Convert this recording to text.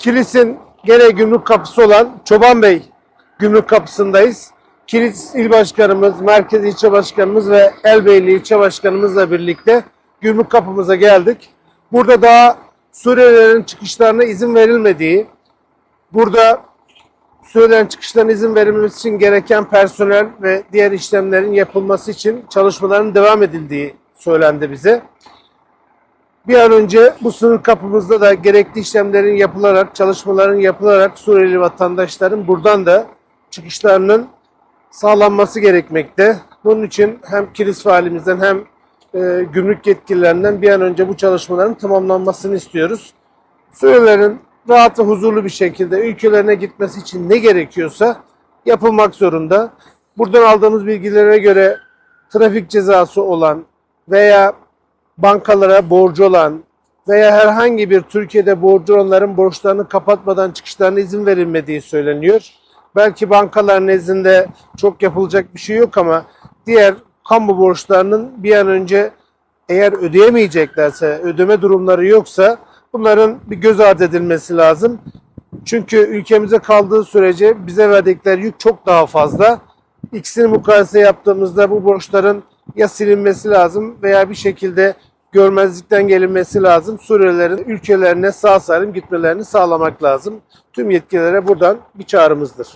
Kilis'in gene gümrük kapısı olan Çoban Bey gümrük kapısındayız. Kilis İl Başkanımız, Merkez İlçe Başkanımız ve Elbeyli İlçe Başkanımızla birlikte gümrük kapımıza geldik. Burada daha Suriyelilerin çıkışlarına izin verilmediği, burada Suriyelilerin çıkışlarına izin verilmesi için gereken personel ve diğer işlemlerin yapılması için çalışmaların devam edildiği söylendi bize. Bir an önce bu sınır kapımızda da gerekli işlemlerin yapılarak, çalışmaların yapılarak Suriyeli vatandaşların buradan da çıkışlarının sağlanması gerekmekte. Bunun için hem kilis valimizden hem e, gümrük yetkililerinden bir an önce bu çalışmaların tamamlanmasını istiyoruz. Suriyelilerin rahat ve huzurlu bir şekilde ülkelerine gitmesi için ne gerekiyorsa yapılmak zorunda. Buradan aldığımız bilgilere göre trafik cezası olan veya bankalara borcu olan veya herhangi bir Türkiye'de borcu olanların borçlarını kapatmadan çıkışlarına izin verilmediği söyleniyor. Belki bankalar nezdinde çok yapılacak bir şey yok ama diğer kamu borçlarının bir an önce eğer ödeyemeyeceklerse, ödeme durumları yoksa bunların bir göz ardı edilmesi lazım. Çünkü ülkemize kaldığı sürece bize verdikleri yük çok daha fazla. İkisini mukayese yaptığımızda bu borçların ya silinmesi lazım veya bir şekilde görmezlikten gelinmesi lazım. Suriyelilerin ülkelerine sağ salim gitmelerini sağlamak lazım. Tüm yetkililere buradan bir çağrımızdır.